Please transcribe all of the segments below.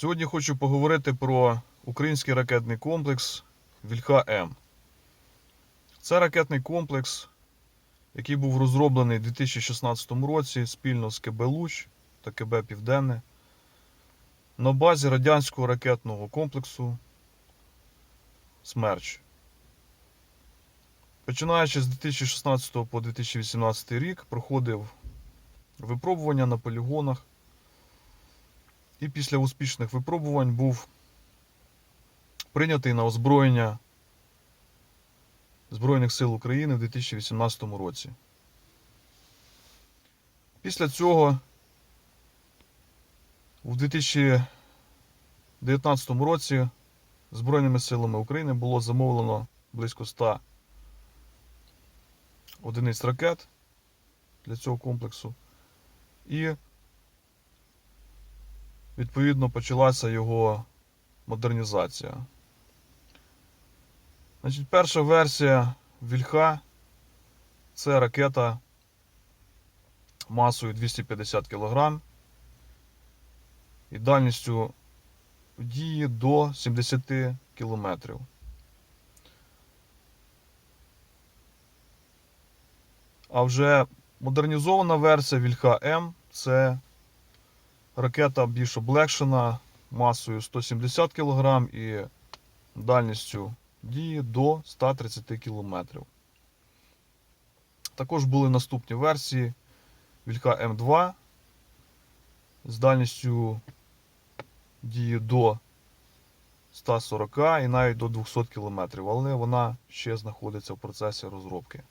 Сьогодні хочу поговорити про український ракетний комплекс Вільха-М. Це ракетний комплекс, який був розроблений у 2016 році спільно з КБ Луч та КБ Південне на базі радянського ракетного комплексу Смерч. Починаючи з 2016 по 2018 рік проходив випробування на полігонах і після успішних випробувань був прийнятий на озброєння Збройних сил України в 2018 році. Після цього у 2019 році Збройними силами України було замовлено близько 100 одиниць ракет для цього комплексу. І відповідно почалася його модернізація. Значить, перша версія Вільха це ракета масою 250 кг і дальністю дії до 70 км. А вже модернізована версія Вільха М це ракета більш облегшена масою 170 кг і дальністю дії до 130 км. Також були наступні версії Вільха М2 з дальністю дії до 140 і навіть до 200 км, але вона ще знаходиться в процесі розробки.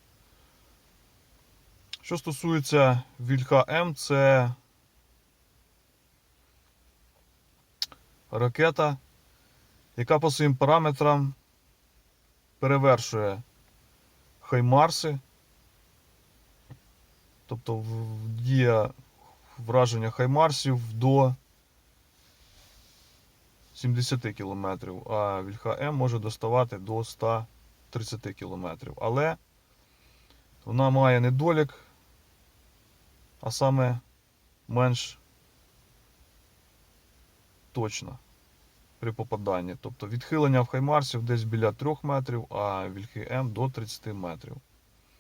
Що стосується Вільха М, це ракета, яка по своїм параметрам перевершує Хаймарси, тобто дія враження Хаймарсів до 70 км, а Вільха М може доставати до 130 км. Але вона має недолік, а саме менш точна при попаданні. Тобто відхилення в Хаймарсів десь біля 3 метрів, а Вільхи М до 30 метрів.